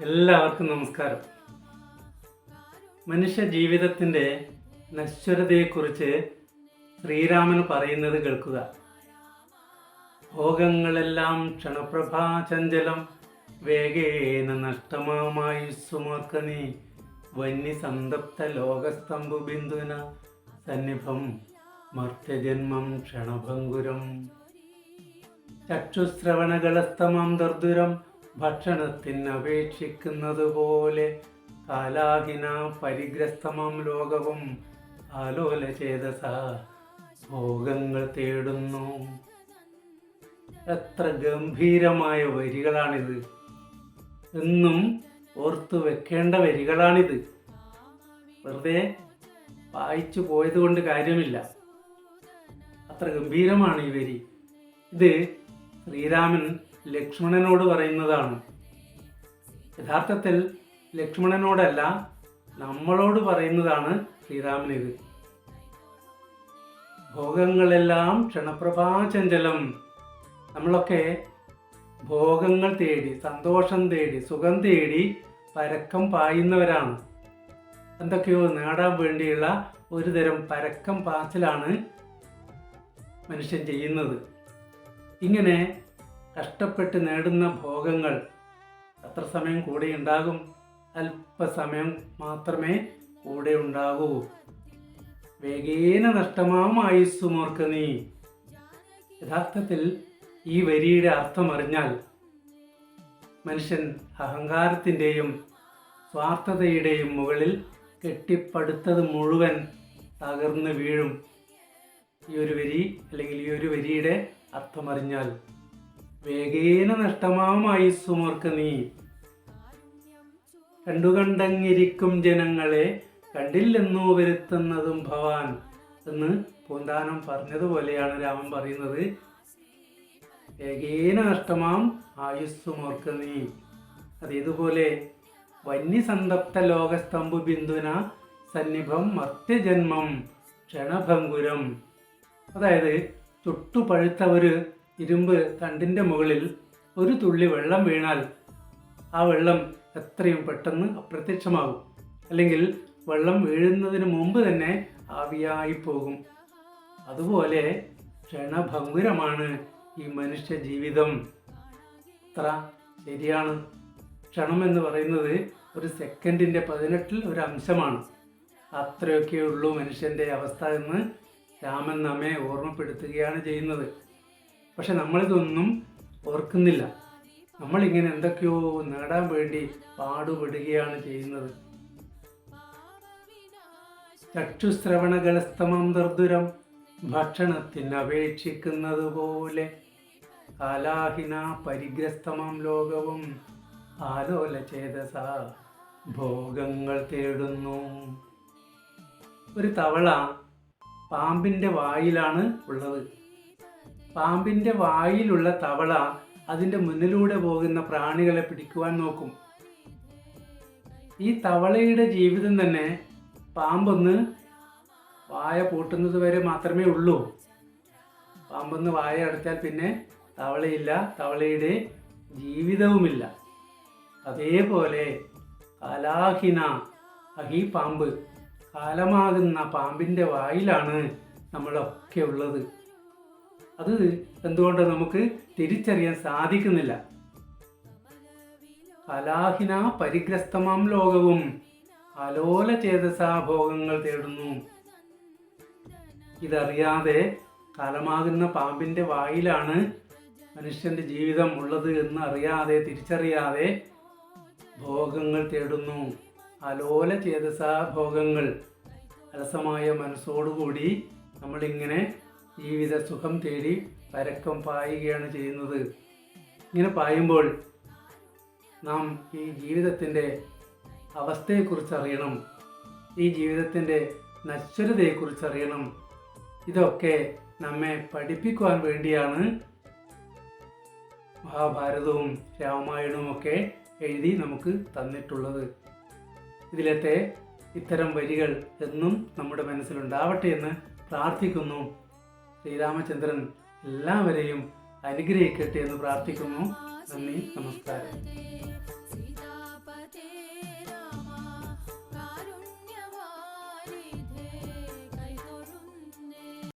എല്ലാവർക്കും നമസ്കാരം. മനുഷ്യ ജീവിതത്തിന്റെ നശ്വരതയെക്കുറിച്ച് ശ്രീരാമൻ പറയുന്നത് കേൾക്കുക. ഭോഗങ്ങളെല്ലാം ക്ഷണപ്രഭാ ചഞ്ചലം വേഗേന നഷ്ടമായുസ്സുമോർക്ക നീ വന്യസന്തപ്ത ലോകസ്തംഭു ബിന്ദുന സന്നിഭം മർത്യജന്മം ക്ഷണഭംഗുരം ചക്ഷുശ്രവണകളസ്തമം ദർദുരം ഭക്ഷണത്തിന് അപേക്ഷിക്കുന്നത് പോലെ കാലാഹിന പരിഗ്രസ്തമം ലോകവും ആലോല ചേതസ ഭോഗങ്ങൾ തേടുന്നു. എത്ര ഗംഭീരമായ വരികളാണിത്. എന്നും ഓർത്തു വെക്കേണ്ട വരികളാണിത്. വെറുതെ വായിച്ചു പോയത് കൊണ്ട് കാര്യമില്ല. അത്ര ഗംഭീരമാണ് ഈ വരി. ഇത് ശ്രീരാമൻ ലക്ഷ്മണനോട് പറയുന്നതാണ്. യഥാർത്ഥത്തിൽ ലക്ഷ്മണനോടല്ല നമ്മളോട് പറയുന്നതാണ് ശ്രീരാമൻ ഇത്. ഭോഗങ്ങളെല്ലാം ക്ഷണപ്രഭാചഞ്ചലം നമ്മളൊക്കെ ഭോഗങ്ങൾ തേടി സന്തോഷം തേടി സുഖം തേടി പരക്കം പായുന്നവരാണ്. എന്തൊക്കെയോ നേടാൻ വേണ്ടിയുള്ള ഒരു തരം പരക്കം പാച്ചിലാണ് മനുഷ്യൻ ചെയ്യുന്നത്. ഇങ്ങനെ കഷ്ടപ്പെട്ട് നേടുന്ന ഭോഗങ്ങൾ എത്ര സമയം കൂടെ ഉണ്ടാകും? അല്പസമയം മാത്രമേ കൂടെ ഉണ്ടാകൂ. വേഗേന നഷ്ടമാം ആയുസ്സുമോർക്ക് നീ. യഥാർത്ഥത്തിൽ ഈ വരിയുടെ അർത്ഥമറിഞ്ഞാൽ മനുഷ്യൻ അഹങ്കാരത്തിന്റെയും സ്വാർത്ഥതയുടെയും മുകളിൽ കെട്ടിപ്പടുത്തത് മുഴുവൻ തകർന്ന് വീഴും. ഈ ഒരു വരി അല്ലെങ്കിൽ ഈ ഒരു വരിയുടെ അർത്ഥമറിഞ്ഞാൽ വേഗേന നഷ്ടമാവും സുമോർക്ക് നീ. കണ്ടുകണ്ടങ്ങിരിക്കും ജനങ്ങളെ കണ്ടില്ലെന്നു വരുത്തുന്നതും ഭവാൻ എന്ന് പൂന്താനം പറഞ്ഞതുപോലെയാണ് രാമൻ പറയുന്നത്. ഏകേന നഷ്ടമാം ആയുസ്സുമോർക്ക് നീ. അതേതുപോലെ വന്യസന്തപ്ത ലോകസ്തംഭു ബിന്ദുന സന്നിഭം മർത്യജന്മം ക്ഷണഭംഗുരം അതായത് ചുട്ടുപഴുത്ത ഒരു ഇരുമ്പ് തണ്ടിന്റെ മുകളിൽ ഒരു തുള്ളി വെള്ളം വീണാൽ ആ വെള്ളം എത്രയും പെട്ടെന്ന് അപ്രത്യക്ഷമാകും. അല്ലെങ്കിൽ വെള്ളം വീഴുന്നതിന് മുമ്പ് തന്നെ ആവിയായി പോകും. അതുപോലെ ക്ഷണഭംഗുരമാണ് ഈ മനുഷ്യ ജീവിതം. അത്ര ശരിയാണ്. ക്ഷണം എന്ന് പറയുന്നത് ഒരു സെക്കൻഡിന്റെ പതിനെട്ടിൽ ഒരു അംശമാണ്. അത്രയൊക്കെ ഉള്ളൂ മനുഷ്യന്റെ അവസ്ഥ എന്ന് രാമൻ നമ്മെ ഓർമ്മപ്പെടുത്തുകയാണ് ചെയ്യുന്നത്. പക്ഷെ നമ്മളിതൊന്നും ഓർക്കുന്നില്ല. നമ്മളിങ്ങനെ എന്തൊക്കെയോ നേടാൻ വേണ്ടി പാടുപെടുകയാണ് ചെയ്യുന്നത്. ചക്ഷുശ്രവണകലസ്തമം ദർദുരം ഭക്ഷണത്തിന് അപേക്ഷിക്കുന്നത് പോലെ കാലാഹിന പരിഗ്രസ്തമം ലോകവും ആലോല ചേതസ ഭോഗങ്ങൾ തേടുന്നു. ഒരു തവള പാമ്പിന്റെ വായിലാണ് ഉള്ളത്. പാമ്പിന്റെ വായിലുള്ള തവള അതിന്റെ മുന്നിലൂടെ പോകുന്ന പ്രാണികളെ പിടിക്കുവാൻ നോക്കും. ഈ തവളയുടെ ജീവിതം തന്നെ പാമ്പൊന്ന് വായ പൂട്ടുന്നത് വരെ മാത്രമേ ഉള്ളൂ. പാമ്പൊന്ന് വായ അടച്ചാൽ പിന്നെ തവളയില്ല തവളയുടെ ജീവിതവുമില്ല. അതേപോലെ കാലാഹിന അഹി പാമ്പ് കാലമാകുന്ന പാമ്പിന്റെ വായിലാണ് നമ്മളൊക്കെ ഉള്ളത്. അത് എന്തുകൊണ്ട് നമുക്ക് തിരിച്ചറിയാൻ സാധിക്കുന്നില്ല? കലാഹിന പരിഗ്രസ്തമാം ലോകവും അലോല ചേതസാഭോഗങ്ങൾ തേടുന്നു. ഇതറിയാതെ കാലമാകുന്ന പാമ്പിന്റെ വായിലാണ് മനുഷ്യന്റെ ജീവിതം ഉള്ളത് എന്ന് അറിയാതെ തിരിച്ചറിയാതെ ഭോഗങ്ങൾ തേടുന്നു. അലോല ചേതസാഭോഗങ്ങൾ അലസമായ മനസ്സോടുകൂടി നമ്മളിങ്ങനെ ജീവിത സുഖം തേടി പരക്കം പായുകയാണ് ചെയ്യുന്നത്. ഇങ്ങനെ പായുമ്പോൾ നാം ഈ ജീവിതത്തിന്റെ അവസ്ഥയെക്കുറിച്ച് അറിയണം ഈ ജീവിതത്തിന്റെ നശ്വരതയെക്കുറിച്ച് അറിയണം ഇതൊക്കെ നമ്മെ പഠിപ്പിക്കുവാൻ വേണ്ടിയാണ് മഹാഭാരതവും രാമായണവും ഒക്കെ എഴുതി നമുക്ക് തന്നിട്ടുള്ളത്. ഇതിലത്തെ ഇത്തരം വരികൾ എന്നും നമ്മുടെ മനസ്സിലുണ്ടാവട്ടെ എന്ന് പ്രാർത്ഥിക്കുന്നു. ശ്രീരാമചന്ദ്രൻ എല്ലാവരെയും അനുഗ്രഹിക്കട്ടെ എന്ന് പ്രാർത്ഥിക്കുന്നു. നന്ദി നമസ്കാരം.